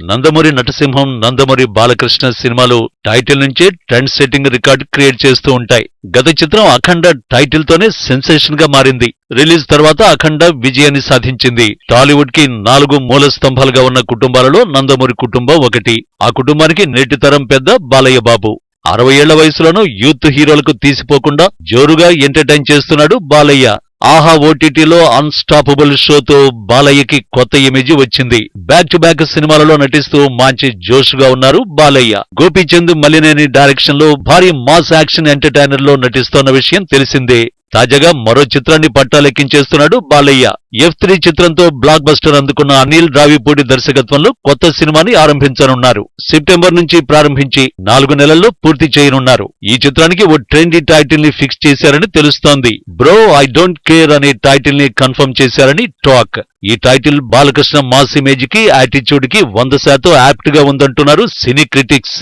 నందమూరి నటసింహం నందమూరి బాలకృష్ణ సినిమాలు టైటిల్ నుంచే trend setting record create చేస్తూ ఉంటాయి. గత చిత్రం అఖండ టైటిల్ తోనే సెన్సేషన్గా మారింది. రిలీజ్ తర్వాత అఖండ విజయాన్ని సాధించింది. టాలీవుడ్కి నాలుగు మూల స్తంభాలుగా ఉన్న కుటుంబాలలో నందమూరి కుటుంబం ఒకటి. ఆ కుటుంబానికి నేటి తరం పెద్ద బాలయ్య బాబు. అరవై ఏళ్ళ వయసులోనూ యూత్ హీరోలకు తీసిపోకుండా జోరుగా ఎంటర్టైన్ చేస్తున్నాడు బాలయ్య. ఆహా ఓటీటీలో అన్స్టాపబుల్ షోతో బాలయ్యకి కొత్త ఇమేజ్ వచ్చింది. బ్యాక్ టు బ్యాక్ సినిమాలలో నటిస్తూ మంచి జోష్గా ఉన్నారు బాలయ్య. గోపీచంద్ మలినేని డైరెక్షన్లో భారీ మాస్ యాక్షన్ ఎంటర్టైనర్లో నటిస్తోన్న విషయం తెలిసిందే. తాజాగా మరో చిత్రాన్ని పట్టాలెక్కించేస్తున్నాడు బాలయ్య. ఎఫ్ త్రీ చిత్రంతో బ్లాక్ బస్టర్ అందుకున్న అనిల్ రావిపూడి దర్శకత్వంలో కొత్త సినిమాని ఆరంభించనున్నారు. సెప్టెంబర్ నుంచి ప్రారంభించి నాలుగు నెలల్లో పూర్తి చేయనున్నారు. ఈ చిత్రానికి ఓ ట్రెండీ టైటిల్ని ఫిక్స్ చేశారని తెలుస్తోంది. బ్రో ఐ డోంట్ కేర్ అనే టైటిల్ని కన్ఫర్మ్ చేశారని టాక్ ఈ టైటిల్ బాలకృష్ణ మాస్ ఇమేజ్కి యాటిట్యూడ్కి వంద శాతం యాప్ట్గా ఉందంటున్నారు సినీ క్రిటిక్స్